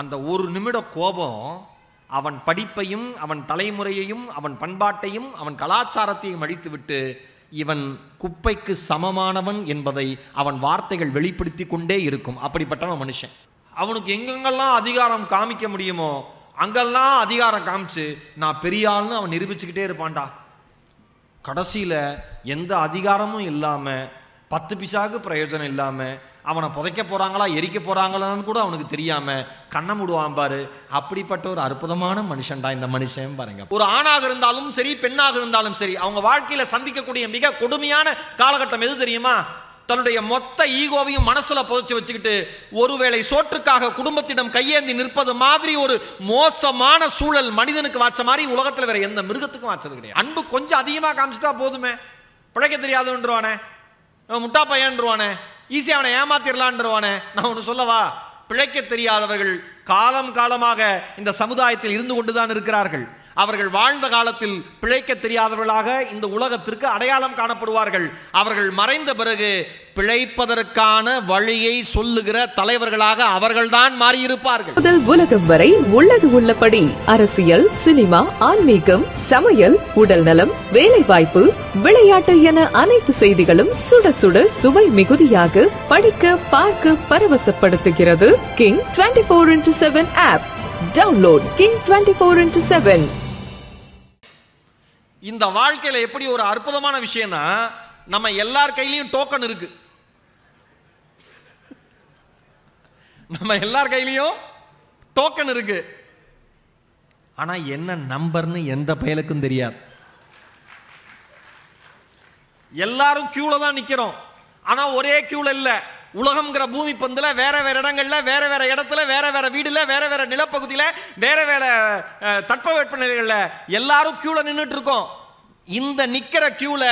அந்த ஒரு நிமிட கோபம் அவன் படிப்பையும் அவன் தலைமுறையையும் அவன் பண்பாட்டையும் அவன் கலாச்சாரத்தையும் அழித்துவிட்டு இவன் குப்பைக்கு சமமானவன் என்பதை அவன் வார்த்தைகள் வெளிப்படுத்தி கொண்டே இருக்கும். அப்படிப்பட்டவன் மனுஷன். அவனுக்கு எங்கெங்கெல்லாம் அதிகாரம் காமிக்க முடியுமோ அங்கெல்லாம் அதிகாரம் காமிச்சு நான் பெரியாள்னு அவன் நிரூபிச்சுக்கிட்டே இருப்பான்டா. கடைசியில் எந்த அதிகாரமும் இல்லாமல் பத்து பிசாவுக்கு பிரயோஜனம் இல்லாமல் அவனை புதைக்க போகிறாங்களா எரிக்க போகிறாங்களான்னு கூட அவனுக்கு தெரியாமல் கண்ணை மூடுவான் பாரு. அப்படிப்பட்ட ஒரு அற்புதமான மனுஷன்டா இந்த மனுஷன் பாருங்க. ஒரு ஆணாக இருந்தாலும் சரி பெண்ணாக இருந்தாலும் சரி அவங்க வாழ்க்கையில் சந்திக்கக்கூடிய மிக கொடுமையான காலகட்டம் எது தெரியுமா? தன்னுடைய மொத்த ஈகோவையும் மனசுல புதைச்சு வச்சுக்கிட்டு ஒருவேளை சோற்றுக்காக குடும்பத்திடம் கையேந்தி நிற்பது மாதிரி ஒரு மோசமான சூழல் மனிதனுக்கு வாச்ச மாதிரி உலகத்தில் வேற எந்த மிருகத்துக்கும் வாச்சது கிடையாது. அன்பு கொஞ்சம் அதிகமாக காமிச்சிட்டா போதுமே. பிழைக்க தெரியாதுன்றவானே முட்டா பையன்றுவானே ஈஸியாக அவனை ஏமாத்திரலான்றவானே. நான் ஒன்று சொல்லவா? பிழைக்க தெரியாதவர்கள் காலம் காலமாக இந்த சமுதாயத்தில் இருந்து கொண்டுதான் இருக்கிறார்கள். அவர்கள் வாழ்ந்த காலத்தில் பிழைக்க தெரியாதவர்களாக இந்த உலகத்திற்கு அடையாளம் காணப்படுவார்கள். அவர்கள் மறைந்த பிறகு பிழைப்பதற்கான வழியை சொல்லுகிற தலைவர்களாக அவர்கள்தான் மாறியிருப்பார்கள். முதல் உலகம் வரை உள்ளது உள்ளபடி அரசியல் சினிமா ஆன்மீகம் சமையல் உடல் நலம் வேலைவாய்ப்பு விளையாட்டு என அனைத்து செய்திகளும் சுட சுட சுவை மிகுதியாக படிக்க பார்க்க பரவசப்படுத்துகிறது. King twenty four into seven app download King twenty four into seven இந்த வாழ்க்கையில் எப்படி ஒரு அற்புதமான விஷயம்னா நம்ம எல்லார் கையிலையும் டோக்கன் இருக்கு. நம்ம எல்லார் கையிலையும் டோக்கன் இருக்கு. ஆனா என்ன நம்பர்னு எந்த பயலுக்கும் தெரியாது. எல்லாரும் கியூல தான் நிக்கிறோம். ஆனா ஒரே கியூல இல்லை. உலகம்ங்கிற பூமி பந்தில் வேற வேற இடங்களில் வேற வேற இடத்துல வேற வேற வீடுல வேற வேற நிலப்பகுதியில் வேற வேற அஹ், தட்பவெட்ப நிலைகளில் எல்லாரும் கியூவில் நின்றுட்டு இருக்கோம் இந்த நிற்கிற கியூவில்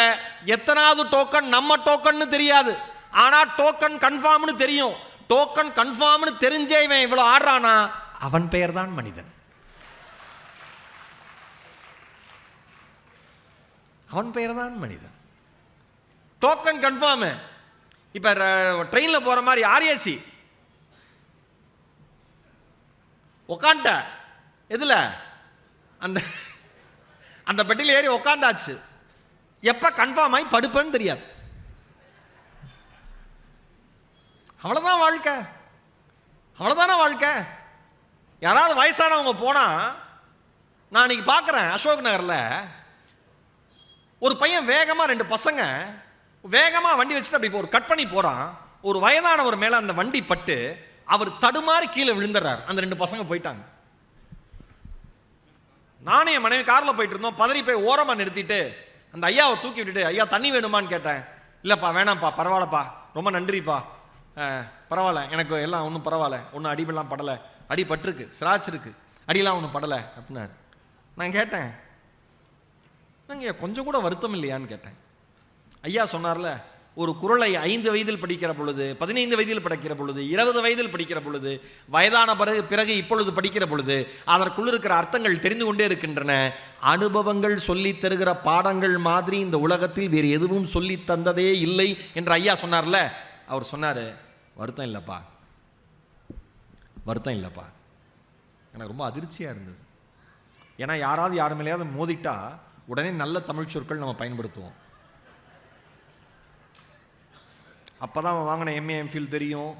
எத்தனாவது டோக்கன் நம்ம டோக்கன்னு தெரியாது. ஆனால் டோக்கன் கன்ஃபார்ம்னு தெரியும். டோக்கன் கன்ஃபார்ம்னு தெரிஞ்சே இவன் இவ்வளோ ஆடுறானா? அவன் பெயர் தான் மனிதன். அவன் பெயர் தான் மனிதன் டோக்கன் கன்ஃபார்மு இப்போ ட்ரெயினில் போகிற மாதிரி ஆர்ஏசி உக்காண்ட எதில்? அந்த அந்த பெட்டியில் ஏறி உக்காந்தாச்சு. எப்போ கன்ஃபார்ம் ஆகி படுப்பேன்னு தெரியாது. அவ்வளோதான் வாழ்க்கை. அவ்வளோதானே வாழ்க்கை? யாராவது வயசானவங்க போனால் நான் இன்றைக்கி பார்க்குறேன் அசோக் நகரில் ஒரு பையன் வேகமாக ரெண்டு பசங்க வேகமாக வண்டி வச்சுட்டு அப்படி ஒரு கட் பண்ணி போகிறான் ஒரு வயதானவர் மேலே அந்த வண்டி பட்டு அவர் தடுமாறி கீழே விழுந்துடுறார் அந்த ரெண்டு பசங்க போயிட்டாங்க. நானும் என் மனைவி காரில் போயிட்டு இருந்தோம். பதறி போய் ஓரமாக நிறுத்திட்டு அந்த ஐயாவை தூக்கி விட்டுட்டு ஐயா தண்ணி வேணுமான்னு கேட்டேன். இல்லைப்பா வேணாம்ப்பா பரவாயில்லப்பா. ரொம்ப நன்றிப்பா. பரவாயில்ல. எனக்கு எல்லாம் ஒன்றும் பரவாயில்ல. ஒன்றும் அடிபெல்லாம் படலை. அடி பட்டிருக்கு ஸ்ராட்ச் அடியெல்லாம் ஒன்றும் படலை அப்படின்னாரு. நான் கேட்டேன். நாங்கள் கொஞ்சம் கூட வருத்தம் இல்லையான்னு கேட்டேன். ஐயா சொன்னார்ல ஒரு குரலை ஐந்து வயதில் படிக்கிற பொழுது பதினைந்து வயதில் படிக்கிற பொழுது இருபது வயதில் படிக்கிற பொழுது வயதான பிறகு பிறகு இப்பொழுது படிக்கிற பொழுது அதற்குள் இருக்கிற அர்த்தங்கள் தெரிந்து கொண்டே இருக்கின்றன. அனுபவங்கள் சொல்லித் தருகிற பாடங்கள் மாதிரி இந்த உலகத்தில் வேறு எதுவும் சொல்லி தந்ததே இல்லை என்று ஐயா சொன்னார்ல. அவர் சொன்னார் வருத்தம் இல்லைப்பா. வருத்தம் இல்லைப்பா. எனக்கு ரொம்ப அதிர்ச்சியாக இருந்தது. ஏன்னா யாராவது யார் மேலேயாவது மோதிட்டா உடனே நல்ல தமிழ் சொற்கள் நம்ம பயன்படுத்துவோம். அப்போ தான் அவன் வாங்கின எம்ஏ எம்ஃபில் தெரியும்.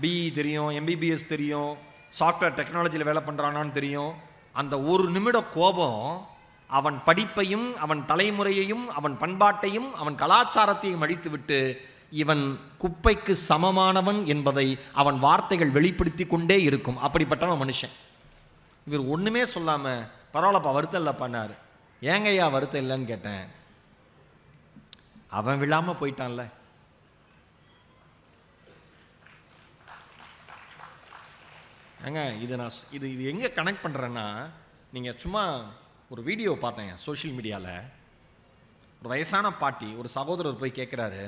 பிஇ தெரியும் எம்பிபிஎஸ் தெரியும். சாஃப்ட்வேர் டெக்னாலஜியில் வேலை பண்ணுறானான்னு தெரியும். அந்த ஒரு நிமிட கோபம் அவன் படிப்பையும் அவன் தலைமுறையையும் அவன் பண்பாட்டையும் அவன் கலாச்சாரத்தையும் அழித்துவிட்டு இவன் குப்பைக்கு சமமானவன் என்பதை அவன் வார்த்தைகள் வெளிப்படுத்தி கொண்டே இருக்கும். அப்படிப்பட்டவன் மனுஷன். இவர் ஒன்றுமே சொல்லாமல் பரவாயில்லப்பா வருத்தம் இல்லைப்பான்னாரு ஏங்க ஐயா வருத்தம் இல்லைன்னு கேட்டேன். அவன் விழாமல் போயிட்டான்ல. ஏங்க இது நான் இது இது எங்கே கனெக்ட் பண்ணுறேன்னா நீங்கள் சும்மா ஒரு வீடியோ பார்த்தேங்க சோஷியல் மீடியாவில் ஒரு வயசான பாட்டி ஒரு சகோதரர் போய் கேட்குறாரு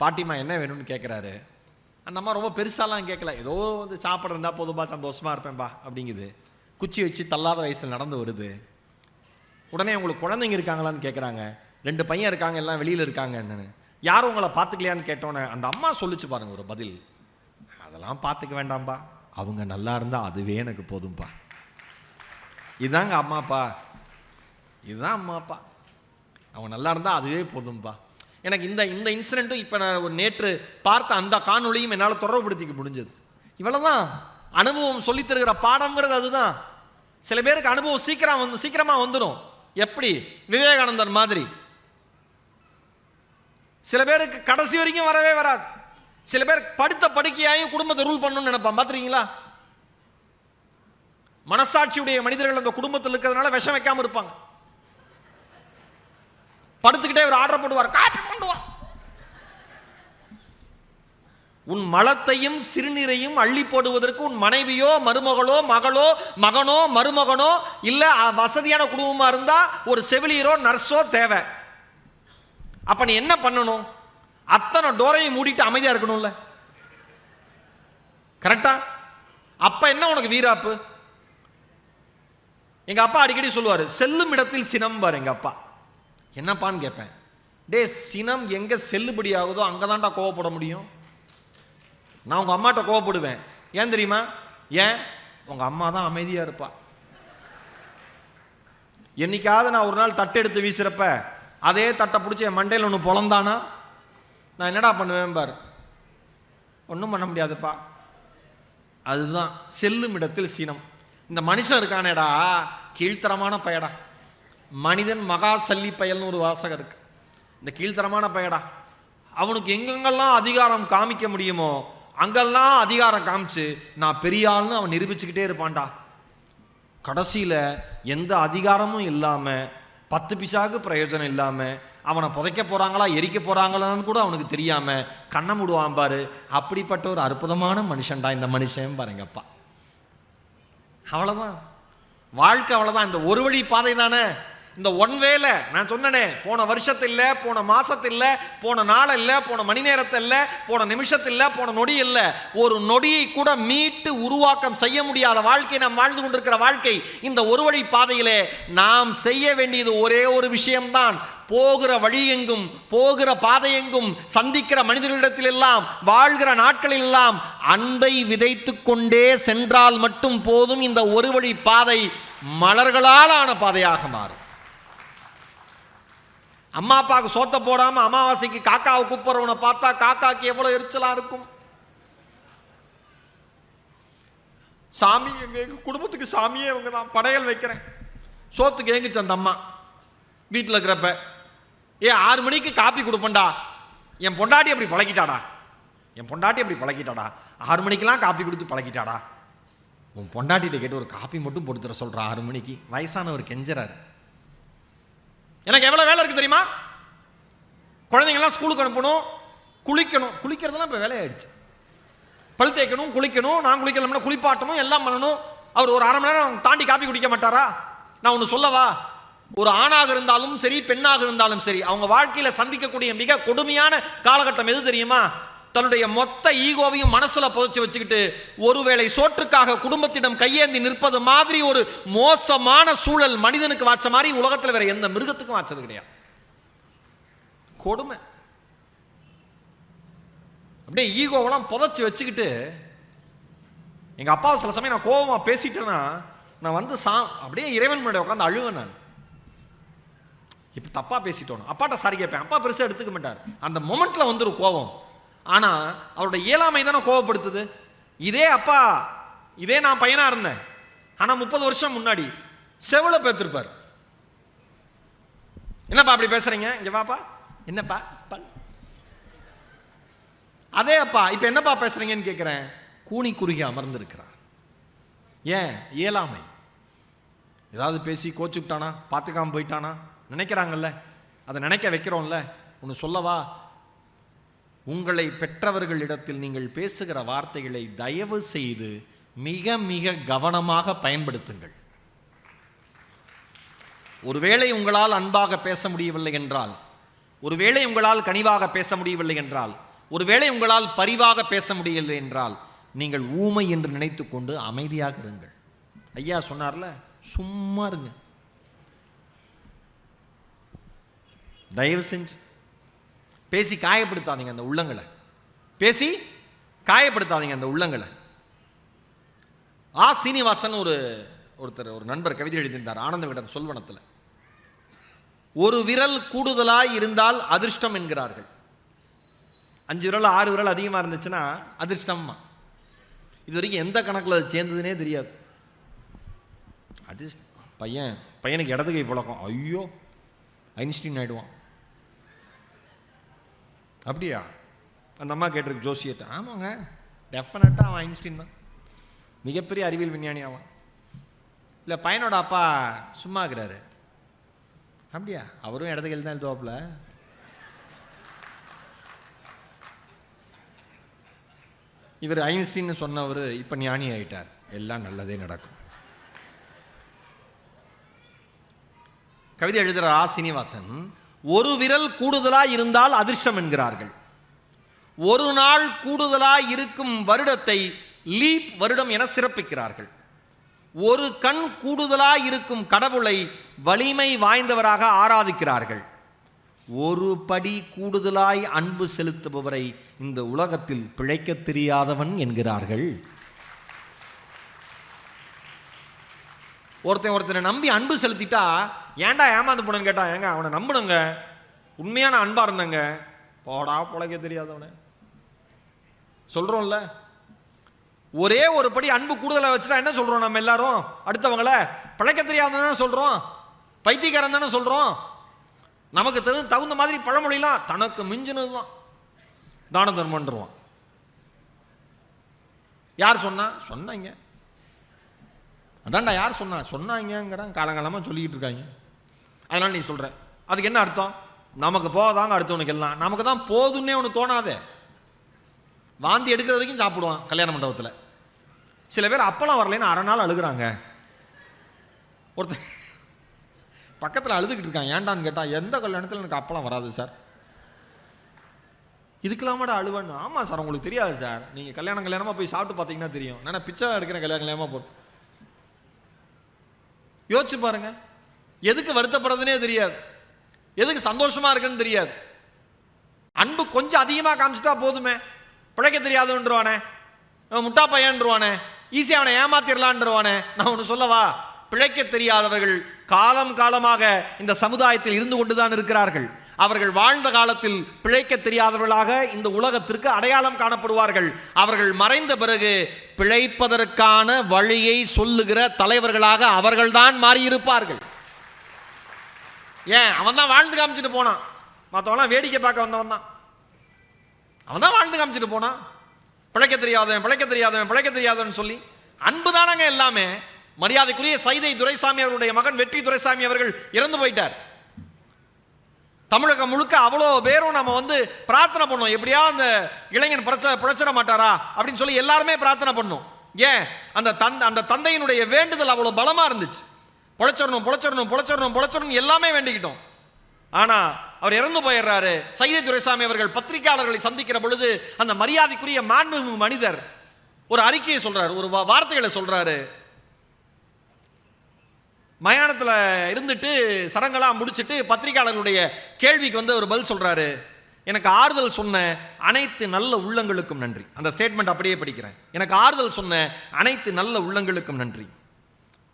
பாட்டிமா என்ன வேணும்னு கேட்குறாரு அந்த அம்மா ரொம்ப பெருசாலாம் கேட்கல ஏதோ வந்து சாப்பிட இருந்தா போதும்பா சந்தோஷமாக இருப்பேன்பா அப்படிங்குது. குச்சி வச்சு தள்ளாத வயசில் நடந்து வருது. உடனே உங்களுக்கு குழந்தைங்க இருக்காங்களான்னு கேட்குறாங்க ரெண்டு பையன் இருக்காங்க எல்லாம் வெளியில் இருக்காங்க என்னன்னு. யாரும் உங்களை பார்த்துக்கலையான்னு கேட்டோன்னே அந்த அம்மா சொல்லிச்சு பாருங்க ஒரு பதில். அதெல்லாம் பார்த்துக்க வேண்டாம்பா. அவங்க நல்லா இருந்தால் அதுவே எனக்கு போதும்பா. இதாங்க அம்மா அப்பா. இதுதான் அம்மா அப்பா. அவங்க நல்லா இருந்தால் அதுவே போதும்ப்பா எனக்கு இந்த இந்த இன்சிடென்ட்டும் இப்போ நான் ஒரு நேற்று பார்த்த அந்த காணொலியும் என்னால் தொடர்புபடுத்திக்க முடிஞ்சது. இவ்வளோ தான் அனுபவம் சொல்லித்தருகிற பாடங்கிறது பாடம்ங்கிறது அதுதான். சில பேருக்கு அனுபவம் சீக்கிரம் வந்து சீக்கிரமாக வந்துடும் எப்படி? விவேகானந்தர் மாதிரி. சில பேருக்கு கடைசி வரைக்கும் வரவே வராது. சில பேர் படுத்த படுக்கையாயும் குடும்பத்தை ரூல் பண்ணணும்னு நினைப்பான் பார்த்துறீங்களா மனசாட்சியுடைய மனிதர்கள் அந்த குடும்பத்தில் இருக்கிறதுனால விஷம் வைக்காம இருப்பாங்க. படுத்துக்கிட்டே ஒரு ஆர்டர் போடுவார் காப்பி கொண்டு வா. உன் மலத்தையும் சிறுநீரையும் அள்ளி போடுவதற்கு உன் மனைவியோ மருமகளோ மகளோ மகனோ மருமகனோ இல்ல வசதியான குடும்பமா இருந்தா ஒரு செவிலியரோ நர்ஸோ தேவை. அப்ப நீ என்ன பண்ணணும்? அத்தனை டோரையும் மூடிட்டு அமைதியாக இருக்கணும்ல? கரெக்டா அப்ப என்ன உனக்கு வீராப்பு? எங்க அப்பா அடிக்கடி சொல்லுவார் செல்லும் இடத்தில் சினம் பார் எங்க அப்பா. என்னப்பான்னு கேட்பேன் டே சினம் எங்க செல்லுபடி ஆகுதோ அங்கதான்டா கோவப்பட முடியும். நான் உங்க அம்மாட்ட கோவப்படுவேன். ஏன் தெரியுமா? ஏன்? உங்க அம்மா தான் அமைதியா இருப்பா. என்னைக்காவது நான் ஒரு நாள் தட்டு எடுத்து வீசுறப்ப அதே தட்டை பிடிச்சி என் மண்டையில் ஒன்று பொழந்தானா? நான் என்னடா பண்ணுவேன் பார். ஒன்றும் பண்ண முடியாதுப்பா. அதுதான் செல்லும் இடத்தில் சீனம். இந்த மனுஷன் இருக்கானேடா கீழ்த்தரமான பயடா. மனிதன் மகா சல்லி பயல்னு ஒரு வாசகம் இருக்கு. இந்த கீழ்த்தரமான பயடா. அவனுக்கு எங்கெங்கெல்லாம் அதிகாரம் காமிக்க முடியுமோ அங்கெல்லாம் அதிகாரம் காமிச்சு நான் பெரிய ஆள்னு அவன் நிரூபிச்சுக்கிட்டே இருப்பான்டா. கடைசியில் எந்த அதிகாரமும் இல்லாமல் பத்து பிசாவுக்கு பிரயோஜனம் இல்லாமல் அவனை புதைக்க போகிறாங்களா எரிக்க போகிறாங்களான்னு கூட அவனுக்கு தெரியாமல் கண்ணை மூடுவான் பாரு. அப்படிப்பட்ட ஒரு அற்புதமான மனுஷன்டா இந்த மனுஷன் பாருங்கப்பா. அவ்வளோதான் வாழ்க்கை அவ்வளோதான் இந்த ஒரு வழி பாதை தானே. இந்த ஒன் வேல நான் சொன்னனே போன வருஷத்தில் போன மாசத்தில் போன நாள் இல்லை போன மணி நேரத்தில் போன நிமிஷத்தில் போன நொடி இல்லை ஒரு நொடியை கூட மீட்டு உருவாக்கம் செய்ய முடியாத வாழ்க்கை நாம் வாழ்ந்து கொண்டிருக்கிற வாழ்க்கை. இந்த ஒரு வழி பாதையிலே நாம் செய்ய வேண்டியது ஒரே ஒரு விஷயம்தான். போகிற வழி எங்கும் போகிற பாதை எங்கும் சந்திக்கிற மனிதர்களிடத்தில் எல்லாம் வாழ்கிற நாட்களில் எல்லாம் அன்பை விதைத்து கொண்டே சென்றால் மட்டும் போதும் இந்த ஒரு வழி பாதை மலர்களால் ஆன பாதையாக மாறும். அம்மா அப்பாவுக்கு சோத்தை போடாமல் அமாவாசைக்கு காக்காவை கூப்பிட்றவனை பார்த்தா காக்காக்கு எவ்வளோ எரிச்சலாக இருக்கும். சாமி எங்கள் எங்கள் குடும்பத்துக்கு சாமியே இவங்க தான். படையல் வைக்கிறேன். சோத்துக்கு ஏங்குச்சு அந்த அம்மா. வீட்டில் இருக்கிறப்ப ஏ ஆறு மணிக்கு காப்பி கொடுப்பேன்டா. என் பொண்டாட்டி அப்படி பழகிட்டாடா. என் பொண்டாட்டி அப்படி பழகிட்டாடா. ஆறு மணிக்கெலாம் காப்பி கொடுத்து பழகிட்டாடா. உன் பொண்டாட்டிகிட்ட கேட்டு ஒரு காப்பி மட்டும் போட்டு தர சொல்கிறா ஆறு மணிக்கு. வயசானவர் கெஞ்சறாரு. எனக்கு எவ்வளோ வேலை இருக்குது தெரியுமா? குழந்தைங்கள்லாம் ஸ்கூலுக்கு அனுப்பணும் குளிக்கணும். குளிக்கிறதுலாம் இப்போ வேலையாயிடுச்சு. பல் தேய்க்கணும் குளிக்கணும் நான் குளிக்கலாம்னா குளிப்பாட்டணும் எல்லாம் பண்ணணும். அவர் ஒரு அரை மணி நேரம் தாண்டி காப்பி குடிக்க மாட்டாரா? நான் ஒன்று சொல்லவா? ஒரு ஆணாக இருந்தாலும் சரி பெண்ணாக இருந்தாலும் சரி அவங்க வாழ்க்கையில் சந்திக்கக்கூடிய மிக கொடுமையான காலகட்டம் எது தெரியுமா? தன்னுடைய மொத்த ஈகோவையும் மனசுல புதைச்சு வச்சுக்கிட்டு ஒருவேளை சோற்றுக்காக குடும்பத்திடம் கையேந்தி நிற்பது மாதிரி ஒரு மோசமான சூழல் மனிதனுக்கு வாச்ச மாதிரி உலகத்தில் வேற எந்த மிருகத்துக்கும் வாச்சது கிடையாது. கொடுமை. அப்படியே ஈகோவெல்லாம் புதைச்சி வச்சுக்கிட்டு எங்கள் அப்பாவை சில சமயம் நான் கோபமாக பேசிட்டேன்னா நான் வந்து சா அப்படியே இறைவன் முன்னாடி உட்காந்து அழுவேன் நான். இப்போ தப்பாக பேசிட்டோம். அப்பாட்ட சாரி கேட்பேன் அப்பா பெருசாக எடுத்துக்க மாட்டார். அந்த மொமெண்ட்டில் வந்துடும் கோபம். ஆனால் அவரோட இயலாமை தானே கோவப்படுத்துது இதே அப்பா இதே நான் பையனாக இருந்தேன். ஆனால் முப்பது வருஷம் முன்னாடி செவில பேத்திருப்பார். என்னப்பா அப்படி பேசுறீங்க? இங்கே வாப்பா. என்னப்பா? பல். அதே அப்பா இப்போ என்னப்பா பேசுறீங்கன்னு கேட்குறேன் கூனி குறுகி அமர்ந்திருக்கிறார். ஏன்? இயலாமை. ஏதாவது பேசி கோச்சுக்கிட்டானா? பார்த்துக்காம போயிட்டானா? நினைக்கிறாங்கல்ல? அதை நினைக்க வைக்கிறோம்ல? ஒன்று சொல்லவா? உங்களை பெற்றவர்களிடத்தில் நீங்கள் பேசுகிற வார்த்தைகளை தயவு செய்து மிக மிக கவனமாக பயன்படுத்துங்கள். ஒருவேளை உங்களால் அன்பாக பேச முடியவில்லை என்றால் ஒருவேளை உங்களால் கனிவாக பேச முடியவில்லை என்றால் ஒருவேளை உங்களால் பரிவாக பேச முடியவில்லை என்றால் நீங்கள் ஊமை என்று நினைத்துக்கொண்டு அமைதியாக இருங்கள். ஐயா சொன்னார்ல சும்மா இருங்க. தயவு செஞ்சு. பேசி காயப்படுத்தாதீங்க அந்த உள்ளங்களை. பேசி காயப்படுத்தாதீங்க அந்த உள்ளங்களை. ஆ. சீனிவாசன் ஒரு ஒருத்தர் ஒரு நண்பர் கவிதை எழுதியிருந்தார் ஆனந்த விடன் சொல்வனத்தில். ஒரு விரல் கூடுதலாக இருந்தால் அதிர்ஷ்டம் என்கிறார்கள். அஞ்சு விரல் ஆறு விரல் அதிகமாக இருந்துச்சுன்னா அதிர்ஷ்டம்மா. இது வரைக்கும் எந்த கணக்கில் அது சேர்ந்ததுனே தெரியாது. அதிர்ஷ்டம் பையன் பையனுக்கு இடது கை புழக்கம். ஐயோ ஐன்ஸ்டீன் ஆயிடுவான். அப்படியா? அந்த அம்மா கேட்டிருக்கு ஜோசியத்தை. ஆமாங்க. டெஃபினட்டாக அவன் ஐன்ஸ்டீன் தான். மிகப்பெரிய அறிவியல் விஞ்ஞானி அவன். இல்லை பையனோட அப்பா சும்மா இருக்கிறாரு. அப்படியா? அவரும் இடத்துக்கு எழுதி தான் எழுதுவாப்புல. இவர் ஐன்ஸ்டீன் சொன்னவர் இப்போ ஞானி ஆயிட்டார். எல்லாம் நல்லதே நடக்கும். கவிதை எழுதுகிற ஆ சீனிவாசன் ஒரு விரல் கூடுதலாக இருந்தால் அதிர்ஷ்டம் என்கிறார்கள். ஒரு நாள் கூடுதலாக இருக்கும் வருடத்தை லீப் வருடம் என சிறப்பிக்கிறார்கள். ஒரு கண் கூடுதலாக இருக்கும் கடவுளை வலிமை வாய்ந்தவராக ஆராதிக்கிறார்கள். ஒரு படி கூடுதலாய் அன்பு செலுத்துபவரை இந்த உலகத்தில் பிழைக்கத் தெரியாதவன் என்கிறார்கள். ஒருத்தன் ஒருத்தனை நம்பி அன்பு செலுத்திட்டா ஏன்டா ஏமாந்து போனேன்னு கேட்டா ஏங்க அவனை நம்பணுங்க உண்மையான அன்பா இருந்தங்க. போடா பிழைக்க தெரியாதவனை. சொல்றோம்ல. ஒரே ஒரு படி அன்பு கூடுதலாக வச்சுட்டா என்ன சொல்றோம் நம்ம எல்லாரும்? அடுத்தவங்கள பிழைக்க தெரியாதவன சொல்றோம். பைத்தியக்காரன் தானே சொல்றோம். நமக்கு தகு தகுந்த மாதிரி பழமொழிலாம் தனக்கு மிஞ்சினது தான் தான தர்மன்றுவான் யார் சொன்னா? சொன்னாங்க. அதான்டா யார் சொன்னா? சொன்னாங்கங்கிறான் காலங்காலமாக சொல்லிக்கிட்டு இருக்காங்க. அதனால் நீ சொல்கிற அதுக்கு என்ன அர்த்தம்? நமக்கு போதாங்க அடுத்தவனுக்கு எல்லாம். நமக்கு தான் போதுன்னே ஒன்று தோணாதே. வாந்தி எடுக்கிற வரைக்கும் சாப்பிடுவான் கல்யாண மண்டபத்தில். சில பேர் அப்பெல்லாம் வரலைன்னு அரை நாள் அழுகுறாங்க. ஒருத்தன் பக்கத்தில் அழுதுகிட்டு இருக்கான். ஏன்டான்னு கேட்டால் எந்த கல்யாணத்தில் எனக்கு அப்பளம் வராது சார்? இதுக்கெல்லாமாடா அழுவன்னு? ஆமாம் சார் உங்களுக்கு தெரியாது சார். நீங்கள் கல்யாணம் கல்யாணமாக போய் சாப்பிட்டு பார்த்தீங்கன்னா தெரியும். நான் பிச்சை எடுக்கிற கல்யாணம் கல்யாணமாக போ யோசிச்சு பாருங்க. எதுக்கு வருத்தப்படுறதுனே தெரியாது. எதுக்கு சந்தோஷமா இருக்குன்னு தெரியாது. அன்பு கொஞ்சம் அதிகமாக காமிச்சிட்டா போதுமே. பிழைக்க தெரியாதுன்றவானே முட்டா பையன்றுவானே. ஈஸியாக அவனை ஏமாத்திரலான்றவானே. நான் ஒன்று சொல்லவா? பிழைக்க தெரியாதவர்கள் காலம் காலமாக இந்த சமுதாயத்தில் இருந்து கொண்டுதான் இருக்கிறார்கள். அவர்கள் வாழ்ந்த காலத்தில் பிழைக்க தெரியாதவர்களாக இந்த உலகத்திற்கு அடையாளம் காணப்படுவார்கள். அவர்கள் மறைந்த பிறகு பிழைப்பதற்கான வழியை சொல்லுகிற தலைவர்களாக அவர்கள்தான் மாறியிருப்பார்கள். ஏன்? அவன் தான் வாழ்ந்து காமிச்சிட்டு போனான். மற்றவெல்லாம் வேடிக்கை பார்க்க வந்தவன் தான். அவன் தான் வாழ்ந்து காமிச்சிட்டு போனான். பிழைக்க தெரியாதவன் பிழைக்க தெரியாதவன் பிழைக்க தெரியாதவன் சொல்லி அன்பு தானங்க எல்லாமே. மரியாதைக்குரிய சைதை துரைசாமி அவர்களுடைய மகன் வெற்றி துரைசாமி அவர்கள் இறந்து போயிட்டார். தமிழகம் முழுக்க அவ்வளோ பேரும் நம்ம வந்து பிரார்த்தனை பண்ணோம். எப்படியா அந்த இளைஞன் பிரச்ச பிழைச்சிட மாட்டாரா? அப்படின்னு சொல்லி எல்லாருமே பிரார்த்தனை பண்ணோம். ஏன்? அந்த தந்தை அந்த தந்தையினுடைய வேண்டுதல் அவ்வளோ பலமாக இருந்துச்சு. பொழைச்சிடணும் பொழைச்சிடணும் பொழைச்சிடணும் பொழைச்சிடணும் எல்லாமே வேண்டிக்கிட்டோம். ஆனால் அவர் இறந்து போயிடுறாரு. சைதை துரைசாமி அவர்கள் பத்திரிகையாளர்களை சந்திக்கிற பொழுது அந்த மரியாதைக்குரிய மாண்பு மனிதர் ஒரு அறிக்கையை சொல்கிறார் ஒரு வார்த்தைகளை சொல்கிறாரு மயானத்தில் இருந்துட்டு சடங்கெல்லாம் முடிச்சுட்டு பத்திரிகையாளர்களுடைய கேள்விக்கு வந்து அவர் பதில் சொல்கிறாரு எனக்கு ஆறுதல் சொன்ன அனைத்து நல்ல உள்ளங்களுக்கும் நன்றி. அந்த ஸ்டேட்மெண்ட் அப்படியே படிக்கிறேன். எனக்கு ஆறுதல் சொன்ன அனைத்து நல்ல உள்ளங்களுக்கும் நன்றி.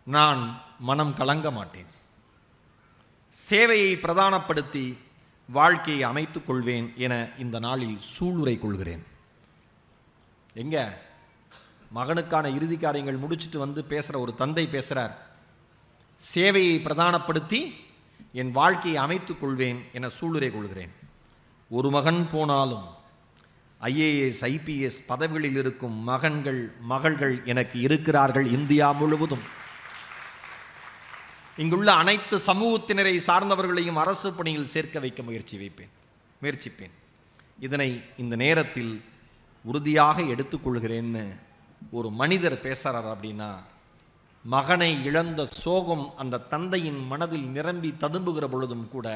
நான் மனம் கலங்க மாட்டேன். சேவையை பிரதானப்படுத்தி வாழ்க்கையை அமைத்துக் கொள்வேன் என இந்த நாளில் சூளுரை கொள்கிறேன். எங்க? மகனுக்கான இறுதி காரியங்கள் முடிச்சுட்டு வந்து பேசுகிற ஒரு தந்தை பேசுகிறார் சேவையை பிரதானப்படுத்தி என் வாழ்க்கையை அமைத்துக் கொள்வேன் என சூளுரை கொள்கிறேன். ஒரு மகன் போனாலும் ஐஏஎஸ் ஐபிஎஸ் பதவிகளில் இருக்கும் மகன்கள் மகள்கள் எனக்கு இருக்கிறார்கள் இந்தியா முழுவதும். இங்குள்ள அனைத்து சமூகத்தினரை சார்ந்தவர்களையும் அரசு பணியில் சேர்க்க வைக்க முயற்சி வைப்பேன் முயற்சிப்பேன். இதனை இந்த நேரத்தில் உறுதியாக எடுத்துக்கொள்கிறேன்னு ஒரு மனிதர் பேசுகிறார் அப்படின்னா மகனை இழந்த சோகம் அந்த தந்தையின் மனதில் நிரம்பி ததும்புகிற பொழுதும் கூட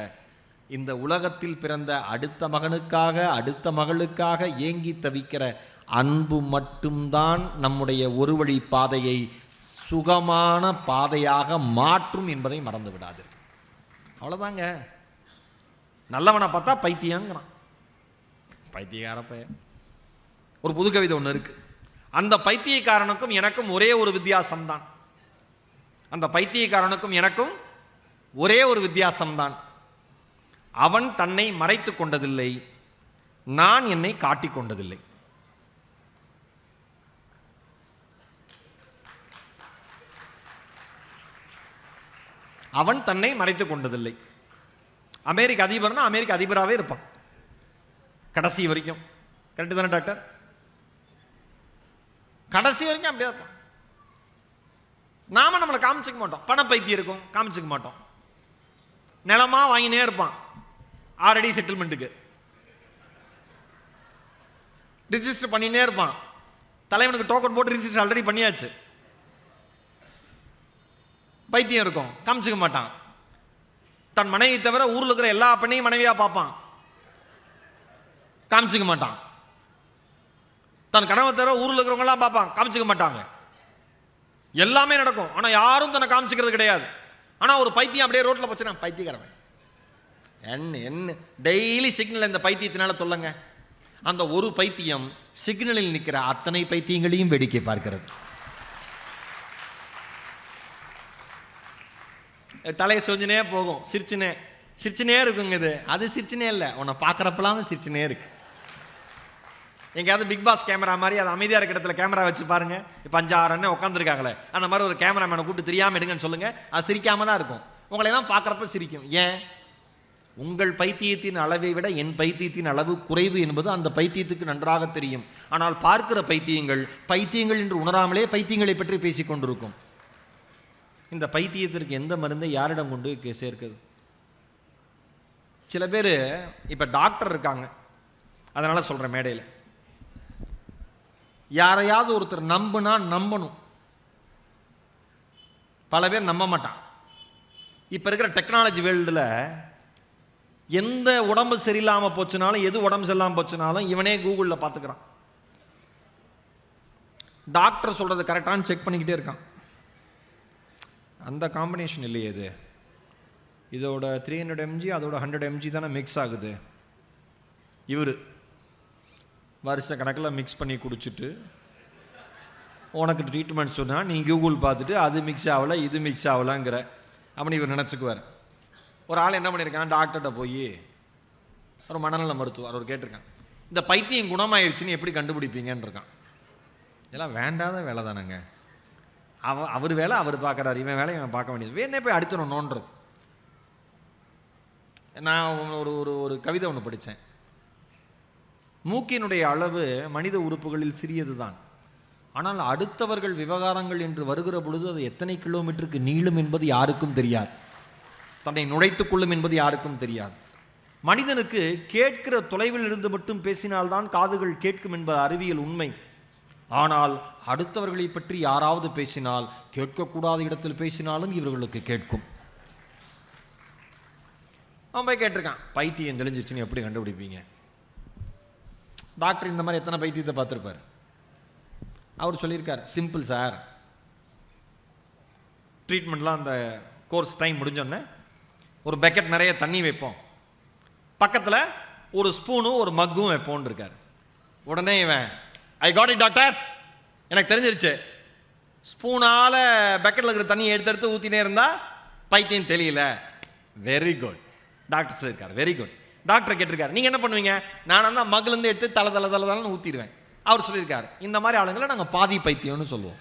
இந்த உலகத்தில் பிறந்த அடுத்த மகனுக்காக அடுத்த மகளுக்காக ஏங்கி தவிக்கிற அன்பு மட்டும்தான் நம்முடைய ஒரு வழி பாதையை சுகமான பாதையாக மாற்றும் என்பதை மறந்து விடாதீர்கள். அவ்வளோதாங்க நல்லவனை பார்த்தா பைத்தியங்கிறான். பைத்தியக்காரப்ப ஒரு புது கவிதை ஒன்று இருக்குது அந்த பைத்தியக்காரனுக்கும் எனக்கும் ஒரே ஒரு வித்தியாசம்தான். அந்த பைத்தியக்காரனுக்கும் எனக்கும் ஒரே ஒரு வித்தியாசம்தான். அவன் தன்னை மறைத்து கொண்டதில்லை. நான் என்னை காட்டிக் கொண்டதில்லை. அவன் தன்னை மறைத்துக் கொண்டதில்லை. அமெரிக்க அதிபர்னா அமெரிக்க அதிபராகவே இருப்பான். கடைசி வரைக்கும். கரெக்டு தானே டாக்டர் கடைசி வரைக்கும் அப்படியே இருப்பான். நாம நம்மளை காமிச்சிக்க மாட்டோம். பண பைத்தியம் இருக்கும் காமிச்சிக்க மாட்டோம். நிலமா வாங்கினே இருப்பான். ஆல்ரெடி செட்டில்மெண்ட்டுக்கு ரிஜிஸ்டர் பண்ணினே இருப்பான். தலைவனுக்கு டோக்கன் போட்டு ரிஜிஸ்டர் ஆல்ரெடி பண்ணியாச்சு. பைத்தியம் இருக்கும் காமிச்சிக்க மாட்டான். தன் மனைவி தவிர ஊரில் இருக்கிற எல்லா பெண்ணையும் மனைவியாக பார்ப்பான். காமிச்சிக்க மாட்டான். தன் கனவை தவிர ஊரில் இருக்கிறவங்களாம் பார்ப்பான். காமிச்சிக்க மாட்டாங்க. எல்லாமே நடக்கும். ஆனால் யாரும் தன்னை காமிச்சிக்கிறது கிடையாது. ஆனால் ஒரு பைத்தியம் அப்படியே ரோட்டில் போச்சு நான் பைத்தியக்காரன். என்ன என்ன? டெய்லி சிக்னல் இந்த பைத்தியத்தினால சொல்லுங்க அந்த ஒரு பைத்தியம் சிக்னலில் நிற்கிற அத்தனை பைத்தியங்களையும் வேடிக்கை பார்க்கிறது. தலையை சொஞ்சினே போகும். சிரிச்சுனே. சிரிச்சுனே இருக்குங்க இது. அது சிரிச்சுனே இல்லை. உன்னை பார்க்குறப்பெல்லாம் சிரிச்சுனே இருக்குது எங்கேயாவது பிக் பாஸ் கேமரா மாதிரி அது அமைதியாக இருக்கிற இடத்துல கேமரா வச்சு பாருங்க. இப்போ அஞ்சாறு அண்ணன் உட்காந்துருக்காங்களே அந்த மாதிரி ஒரு கேமராமேனை கூப்பிட்டு தெரியாமல் எடுங்கன்னு சொல்லுங்கள் அது சிரிக்காமல் தான் இருக்கும். உங்களையெல்லாம் பார்க்குறப்ப சிரிக்கும். ஏன்? உங்கள் பைத்தியத்தின் அளவை விட என் பைத்தியத்தின் அளவு குறைவு என்பது அந்த பைத்தியத்துக்கு நன்றாக தெரியும். ஆனால் பார்க்கிற பைத்தியங்கள் பைத்தியங்கள் என்று உணராமலே பைத்தியங்களை பற்றி பேசிக் கொண்டிருக்கும். இந்த பைத்தியத்திற்கு எந்த மருந்தை யாரிடம் கொண்டு சேர்க்குது? சில பேர் இப்போ டாக்டர் இருக்காங்க. அதனால் சொல்கிறேன் மேடையில். யாரையாவது ஒருத்தர் நம்புனா நம்பணும். பல பேர் நம்ப மாட்டான். இப்போ இருக்கிற டெக்னாலஜி வேர்ல்டில் எந்த உடம்பு சரியில்லாமல் போச்சுனாலும் எது உடம்பு சரியில்லாமல் போச்சுனாலும் இவனே கூகுளில் பார்த்துக்கிறான் டாக்டர் சொல்கிறது கரெக்டானு செக் பண்ணிக்கிட்டே இருக்கான். அந்த காம்பினேஷன் இல்லையே இது. இதோட த்ரீ ஹண்ட்ரட் எம்ஜி அதோட ஹண்ட்ரட் எம்ஜி தானே மிக்ஸ் ஆகுது. இவர் வருஷ கணக்கில் மிக்ஸ் பண்ணி குடிச்சிட்டு உனக்கு ட்ரீட்மெண்ட் சொன்னால் நீ கூகுள் பார்த்துட்டு அது மிக்ஸ் ஆகலை இது மிக்ஸ் ஆகலைங்கிற. அப்படின்னு இவர் நினச்சிக்குவார். ஒரு ஆள் என்ன பண்ணியிருக்கான் டாக்டர்கிட்ட போய் ஒரு மனநல மருத்துவர் அவர் கேட்டிருக்கான். இந்த பைத்தியம் குணமாயிருச்சுன்னு எப்படி கண்டுபிடிப்பீங்கன்னு இருக்கான் இதெல்லாம் வேண்டாத வேலை தானேங்க. அவ அவர் வேலை அவர் பார்க்குறாரு. இவன் வேலையை இவன் பார்க்க வேண்டியது. வேணே போய் அடிச்சிடும் நோன்றது நான் ஒரு ஒரு ஒரு கவிதை ஒன்று படித்தேன் மூக்கினுடைய அளவு மனித உறுப்புகளில் சிறியது தான் ஆனால் அடுத்தவர்கள் விவகாரங்கள் என்று வருகிற பொழுது அது எத்தனை கிலோமீட்டருக்கு நீளும் என்பது யாருக்கும் தெரியாது. தன்னை நுழைத்துக் கொள்ளும் என்பது யாருக்கும் தெரியாது. மனிதனுக்கு கேட்கிற தொலைவில் இருந்து மட்டும் பேசினால்தான் காதுகள் கேட்கும் என்பது அறிவியல் உண்மை. ஆனால் அடுத்தவர்களை பற்றி யாராவது பேசினால் கேட்கக்கூடாத இடத்தில் பேசினாலும் இவர்களுக்கு கேட்கும். அவன் போய் கேட்டிருக்கான் பைத்தியம் தெளிஞ்சிருச்சுன்னு எப்படி கண்டுபிடிப்பீங்க? டாக்டர் இந்த மாதிரி எத்தனை பைத்தியத்தை பார்த்துருப்பார்? அவர் சொல்லியிருக்கார் சிம்பிள் சார் ட்ரீட்மெண்ட்லாம் அந்த கோர்ஸ் டைம் முடிஞ்சோடனே ஒரு பக்கெட் நிறைய தண்ணி வைப்போம். பக்கத்தில் ஒரு ஸ்பூனும் ஒரு மக்கும் வைப்போன் இருக்கார். உடனே இவன் ஐ காட் இட் டாக்டர் எனக்கு தெரிஞ்சிருச்சு. ஸ்பூனால் பக்கெட்டில் இருக்கிற தண்ணியை எடுத்து எடுத்து ஊற்றினே இருந்தால் பைத்தியம் தெரியல வெரி குட் டாக்டர் சொல்லியிருக்கார் வெரி குட் டாக்டர் கேட்டிருக்காரு. நீங்கள் என்ன பண்ணுவீங்க? நான் தான் மகுலேருந்து எடுத்து தலை தலை தலை தலைன்னு ஊற்றிடுவேன் அவர் சொல்லியிருக்காரு. இந்த மாதிரி ஆளுங்களை நாங்கள் பாதி பைத்தியம்னு சொல்லுவோம்.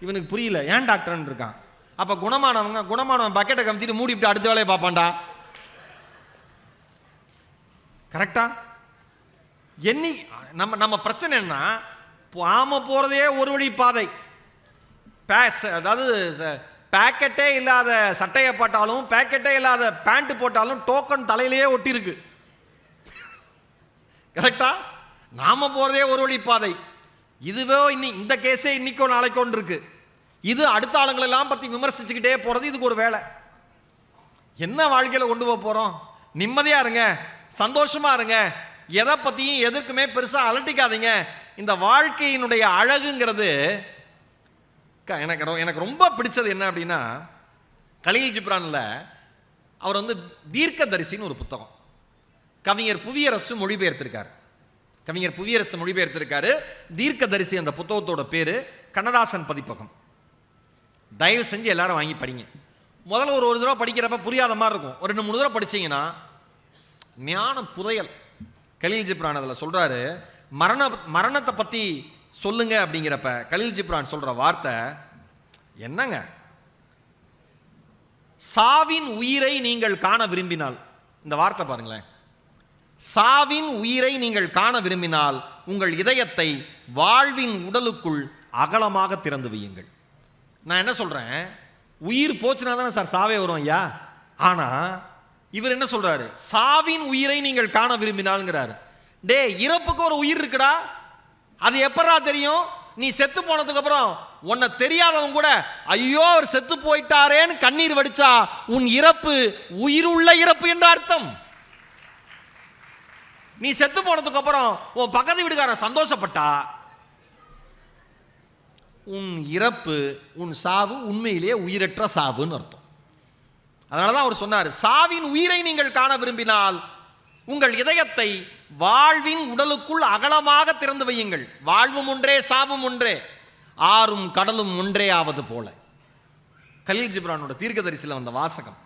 இவனுக்கு புரியல. ஏன் டாக்டர்னு இருக்கான்? அப்போ குணமானவங்க குணமானவன் பக்கெட்டை கமித்திட்டு மூடிவிட்டு அடுத்த வேலையை பார்ப்பான்டா. கரெக்டா எண்ணி நம்ம நம்ம பிரச்சனை என்ன ஆம போகிறதே ஒரு வழி பாதை. பேஸ் அதாவது பேக்கெட்டே இல்லாத சட்டையை போட்டாலும் பேக்கெட்டே இல்லாத பேண்ட் போட்டாலும் டோக்கன் தலையிலேயே ஒட்டியிருக்கு. கரெக்டா நாம் போகிறதே ஒரு வழி பாதை. இதுவே இன்னி இந்த கேஸே இன்னைக்கோ நாளைக்கோன்னு இருக்கு இது அடுத்த ஆளுங்களெல்லாம் பற்றி விமர்சிச்சுக்கிட்டே போகிறது இதுக்கு ஒரு வேலை. என்ன வாழ்க்கையில் கொண்டு போக போகிறோம் நிம்மதியாக இருங்க சந்தோஷமாக இருங்க. எதை பற்றியும் எதற்குமே பெருசாக அலட்டிக்காதீங்க. இந்த வாழ்க்கையினுடைய அழகுங்கிறது எனக்கு எனக்கு ரொம்ப பிடிச்சது என்ன அப்படின்னா கலியில் ஜிப்ரானில் அவர் வந்து தீர்க்கதரிசின்னு ஒரு புத்தகம். கவிஞர் புவியரசு மொழிபெயர்த்திருக்கார். கவிஞர் புவியரசு மொழிபெயர்த்திருக்காரு. தீர்க்கதரிசி அந்த புத்தகத்தோட பேரு கண்ணதாசன் பதிப்பகம். தயவு செஞ்சு எல்லாரும் வாங்கி படிங்க. முதல்ல ஒரு ஒரு தடவை படிக்கிறப்ப புரியாத மாதிரி இருக்கும். ஒரு ரெண்டு மூணு தடவை படிச்சீங்கன்னா ஞான புதையல். கலீல் ஜிப்ரான் அதில் சொல்றாரு மரண மரணத்தை பற்றி சொல்லுங்க அப்படிங்கிறப்ப கலீல் ஜிப்ரான் சொல்ற வார்த்தை என்னங்க? சாவின் உயிரை நீங்கள் காண விரும்பினால் இந்த வார்த்தை பாருங்களேன். சாவின் உயிரை நீங்கள் காண விரும்பினால் உங்கள் இதயத்தை வாழ்வின் உடலுக்குள் அகலமாக திறந்து வையுங்கள். நான் என்ன சொல்றேன்? உயிர் போச்சுனா தானே சார் சாவே வரும் ஐயா. ஆனா இவர் என்ன சொல்றாரு? சாவின் உயிரை நீங்கள் காண விரும்பினாலுங்கிறாரு. டே இறப்புக்கு ஒரு உயிர் இருக்குடா. அது எப்படா தெரியும்? நீ செத்து போனதுக்கு அப்புறம் உன்னை தெரியாதவன் கூட ஐயோ அவர் செத்து போயிட்டாரேன்னு கண்ணீர் வடிச்சா உன் இறப்பு உயிருள்ள இறப்பு என்ற அர்த்தம். நீ செத்து போனதுக்கு அப்புறம் உன் பக்கத்து வீட்டுக்காரன் சந்தோஷப்பட்டா? உன் இறப்பு உன் சாவு உண்மையிலேயே உயிரற்ற சாவுன்னு அர்த்தம். அதனால தான் அவர் சொன்னார் சாவின் உயிரை நீங்கள் காண விரும்பினால் உங்கள் இதயத்தை வாழ்வின் உடலுக்குள் அகலமாக திறந்து வையுங்கள். வாழ்வும் ஒன்றே சாவும் ஒன்றே. ஆறும் கடலும் ஒன்றே ஆவது போல. கலீல் ஜிப்ரானோட தீர்க்கதரிசியில் வந்த வாசகம்.